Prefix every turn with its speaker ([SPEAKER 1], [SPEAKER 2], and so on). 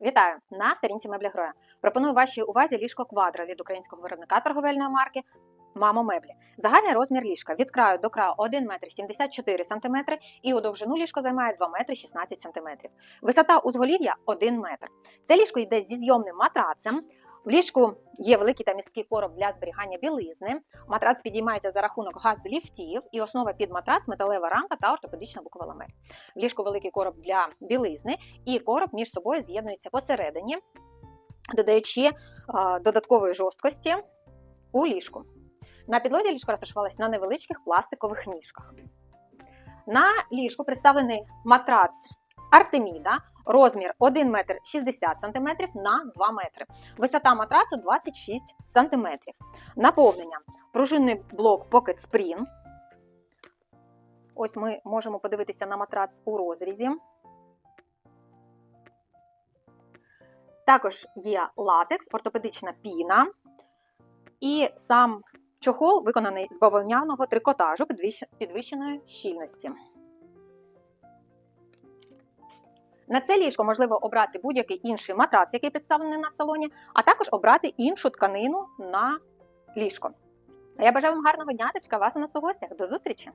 [SPEAKER 1] Вітаю на сторінці меблі Гроя. Пропоную вашій увазі ліжко квадро від українського виробника торговельної марки Мамо меблі. Загальний розмір ліжка від краю до краю 1 метр 74 см і у довжину ліжко займає 2 метри 16 см. Висота узголів'я 1 метр. Це ліжко йде зі зйомним матрацем. В ліжку є великий та місткий короб для зберігання білизни. Матрац підіймається за рахунок газ-ліфтів і основа під матрац, металева рамка та ортопедична буква ламель. В ліжку великий короб для білизни і короб між собою з'єднується посередині, додаючи е, додаткової жорсткості у ліжку. На підлозі ліжко розташувалось на невеличких пластикових ніжках. На ліжку представлений матрац Артеміда, розмір 1 метр 60 см на 2 метри. Висота матрацу 26 см. Наповнення. Пружинний блок Pocket Spring. Ось ми можемо подивитися на матрац у розрізі. Також є латекс, ортопедична піна. І сам чохол виконаний з бавовняного трикотажу підвищеної щільності. На це ліжко можливо обрати будь-який інший матрац, який представлений на салоні, а також обрати іншу тканину на ліжко. Я бажаю вам гарного дня чекаю вас у нас у гостях. До зустрічі!